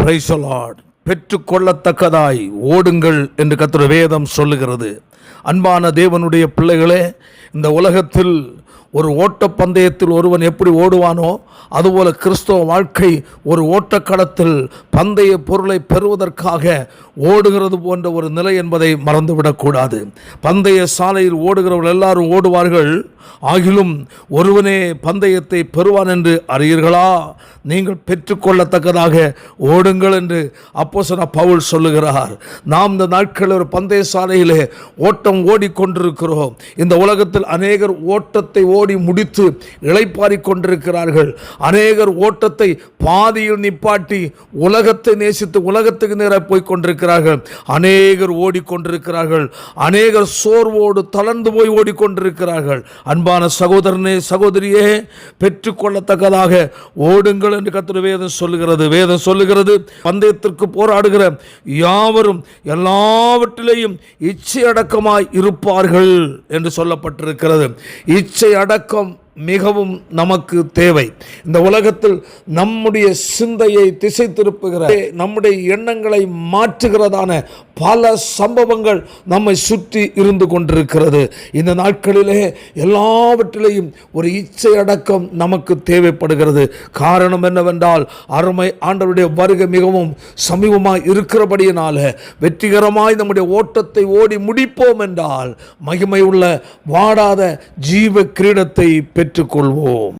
பிரைசலாட் பெற்றுக்கொள்ளத்தக்கதாய் ஓடுங்கள் என்று கத்திர வேதம் சொல்லுகிறது. அன்பான தேவனுடைய பிள்ளைகளே இந்த உலகத்தில் ஒரு ஓட்டப்பந்தயத்தில் ஒருவன் எப்படி ஓடுவானோ அதுபோல கிறிஸ்தவ வாழ்க்கை ஒரு ஓட்டக்கடத்தில் பந்தய பொருளை பெறுவதற்காக ஓடுகிறது போன்ற ஒரு நிலை என்பதை மறந்துவிடக்கூடாது. பந்தய சாலையில் ஓடுகிறவர்கள் எல்லாரும் ஓடுவார்கள். ஆகிலும் ஒருவனே பந்தயத்தை பெறுவான் என்று அறியீர்களா? நீங்கள் பெற்றுக்கொள்ளத்தக்கதாக ஓடுங்கள் என்று அப்போ பவுல் சொல்லுகிறார். நாம் இந்த நாட்களில் ஒரு பந்தய சாலையிலே ஓட்டம் ஓடிக்கொண்டிருக்கிறோம். இந்த உலகத்தில் அநேகர் ஓட்டத்தை ஓடி முடித்து இளைப்பாறிக் கொண்டிருக்கிறார்கள். அநேகர் ஓட்டத்தை பாதியில் நிப்பாட்டி உலகத்தை நேசித்து உலகத்துக்கு நேராக போய் கொண்டிருக்கிறார்கள். அநேகர் ஓடிக்கொண்டிருக்கிறார்கள். அநேகர் சோர்வோடு தளர்ந்து போய் ஓடிக்கொண்டிருக்கிறார்கள். அன்பான சகோதரனே சகோதரியே பெற்றுக்கொள்ளத்தக்கதாக ஓடுங்கள் என்று கத்திர வேதம் சொல்லுகிறது. வேதம் சொல்லுகிறது பந்தயத்திற்கு போராடுகிற யாவரும் எல்லாவற்றிலேயும் இச்சை அடக்கமாய் இருப்பார்கள் என்று சொல்லப்பட்டிருக்கிறது. இச்சை அடக்கம் மிகவும் நமக்கு தேவை. இந்த உலகத்தில் நம்முடைய சிந்தையை திசை திருப்புகிற நம்முடைய எண்ணங்களை மாற்றுகிறதான பல சம்பவங்கள் நம்மை சுற்றி இருந்து கொண்டிருக்கிறது. இந்த நாட்களிலே எல்லாவற்றிலேயும் ஒரு இச்சை அடக்கம் நமக்கு தேவைப்படுகிறது. காரணம் என்னவென்றால் அருமை ஆண்டவருடைய வருகை மிகவும் சமீபமாக இருக்கிறபடியினால வெற்றிகரமாய் நம்முடைய ஓட்டத்தை ஓடி முடிப்போம் என்றால் மகிமை உள்ள வாடாத ஜீவ கிரீடத்தை பெற்றுக்கொள்வோம்.